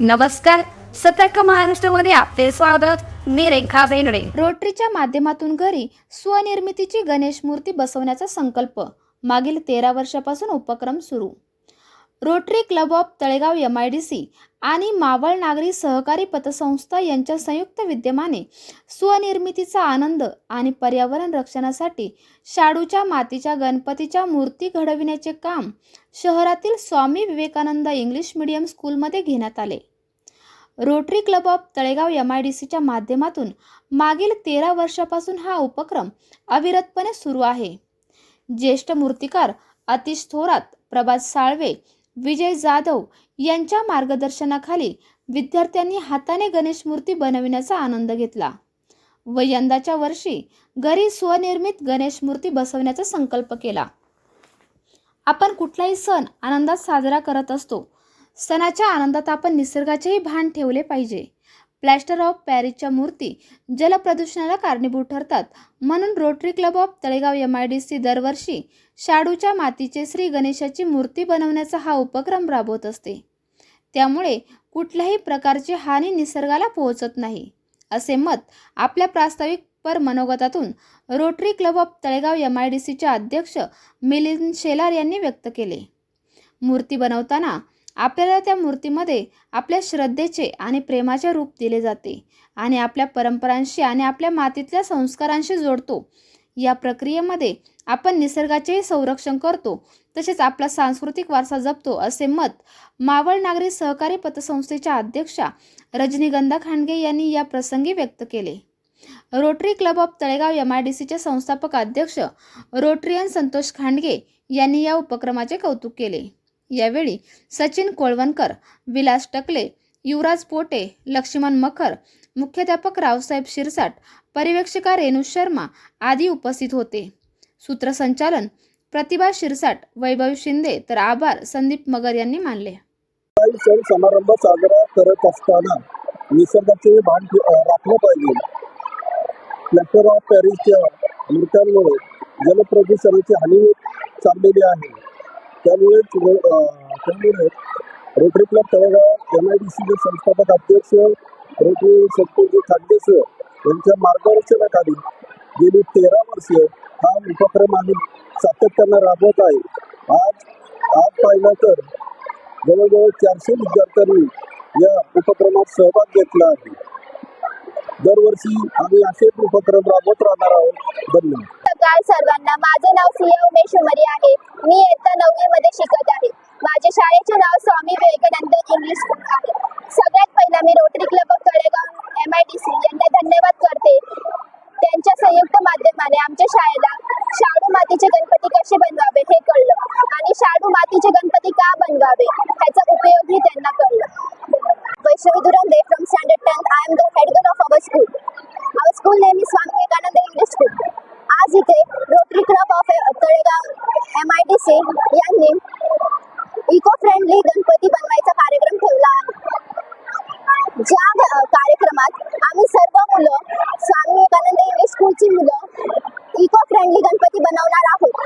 नमस्कार. सतर्क महाराष्ट्रामध्ये आपले स्वागत. मी रेखा बेनडे रोटरीच्या माध्यमातून घरी स्वनिर्मितीची गणेश मूर्ती बसवण्याचा संकल्प. मागील तेरा वर्षापासून उपक्रम सुरू. Rotary Club of Talegaon M I D C आणि मावळ नागरी सहकारी पतसंस्था यांच्या संयुक्त विद्यमाने स्वनिर्मितीचा आनंद आणि पर्यावरण रक्षणासाठी शाडूच्या मातीच्या गणपतीच्या मूर्ती घडविण्याचे काम शहरातील स्वामी विवेकानंद इंग्लिश मीडियम स्कूलमध्ये घेण्यात आले. Rotary Club of Talegaon M I D सीच्या माध्यमातून मागील तेरा वर्षापासून हा उपक्रम अविरतपणे सुरू आहे. ज्येष्ठ मूर्तिकार अतिश थोरात प्रभात साळवे विजय जाधव यांच्या मार्गदर्शनाखाली विद्यार्थ्यांनी हाताने गणेश मूर्ती बनविण्याचा आनंद घेतला. व यंदाच्या वर्षी घरी स्वनिर्मित गणेश मूर्ती बसवण्याचा संकल्प केला. आपण कुठलाही सण आनंदात साजरा करत असतो. सणाच्या आनंदात आपण निसर्गाचेही भान ठेवले पाहिजे. प्लॅस्टर ऑफ पॅरिसच्या मूर्ती जलप्रदूषणाला कारणीभूत ठरतात. म्हणून Rotary Club of Talegaon M I D C दरवर्षी शाडूच्या मातीचे श्री गणेशाची मूर्ती बनवण्याचा हा उपक्रम राबवत असते. त्यामुळे कुठल्याही प्रकारची हानी निसर्गाला पोहोचत नाही असे मत आपल्या प्रास्ताविक पर मनोगतातून Rotary Club of Talegaon M I D सीचे अध्यक्ष मिलिंद शेलार यांनी व्यक्त केले. मूर्ती बनवताना आपल्याला त्या मूर्तीमध्ये आपल्या श्रद्धेचे आणि प्रेमाचे रूप दिले जाते आणि आपल्या परंपरांशी आणि आपल्या मातीतल्या संस्कारांशी जोडतो. या प्रक्रियेमध्ये आपण निसर्गाचेही संरक्षण करतो. तसेच आपला सांस्कृतिक वारसा जपतो असे मत मावळ नागरी सहकारी पतसंस्थेच्या अध्यक्षा रजनीगंधा खांडगे यांनी या प्रसंगी व्यक्त केले. Rotary Club of Talegaon M I D सीचे संस्थापक अध्यक्ष रोटरियन संतोष खांडगे यांनी या उपक्रमाचे कौतुक केले. यावेळी सचिन कोळवणकर विलास टकले युवराज पोटे लक्ष्मण मखर मुख्याध्यापक रावसाहेब शिरसाट पर्यवेक्षिका रेणू शर्मा आदी उपस्थित होते. सूत्रसंचालन प्रतिभा शिरसाट वैभव शिंदे तर आभार संदीप मगर यांनी मानले. सण समारंभ साजरा करत असताना निसर्गाचे भान राखलं पाहिजे. प्लॅटर ऑफ पॅरिसच्या मृत्यांमुळे जलप्रदूषणाची हानी चाललेली आहे. त्यामुळेच त्यामुळे Rotary Club Talegaon M I D सीचे संस्थापक अध्यक्ष रोटरी सत्तोजी खाद्य यांच्या मार्गदर्शनाखाली गेली तेरा वर्ष हा उपक्रम आम्ही सातत्यानं राबवत आहे. आज आज पाहिलं तर जवळजवळ चारशे विद्यार्थ्यांनी या उपक्रमात सहभाग घेतला आहे. दरवर्षी आम्ही असेच उपक्रम राबवत राहणार आहोत. धन्यवाद. नमस्कार सर्वांना माझे नाव सिया उमेश उमरी आहे. मी इयत्ता नववी मध्ये शिकत आहे. माझ्या शाळेचे नाव स्वामी विवेकानंद इंग्लिश स्कूल आहे. सगळ्यात पहिला मी Rotary Club of Talegaon M I D C यांना धन्यवाद करते. त्यांच्या संयुक्त माध्यमाने आमच्या शाळेला शाडू मातीचे गणपती कसे बनवावे हे कळलं. आणि शाडू मातीचे गणपती का बनवावे ह्याचा उपयोगही त्यांना कळलं. Vaishnavi Durande from standard tenth I am the head girl of our school our school name is Swami यांनी इको फ्रेंडली गणपती बनवायचा कार्यक्रम ठेवला. आहे ज्या कार्यक्रमात आम्ही सर्व मुलं स्वामी विवेकानंद इंग्लिश स्कूलची मुलं इको फ्रेंडली गणपती बनवणार आहोत.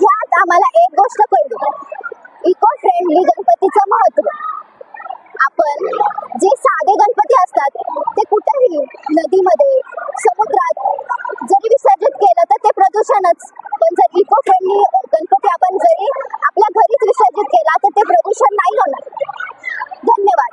ह्यात आम्हाला एक गोष्ट कळली. इको फ्रेंडली गणपतीचं महत्त्व आपण जे साधे गणपती असतात ते कुठेही नदीमध्ये समुद्रात जरी विसर्जित केलं तर ते प्रदूषणच. पण जर इको फ्रेंडली गणपती आपण जरी आपल्या घरीच विसर्जित केला तर ते प्रदूषण नाही होणार धन्यवाद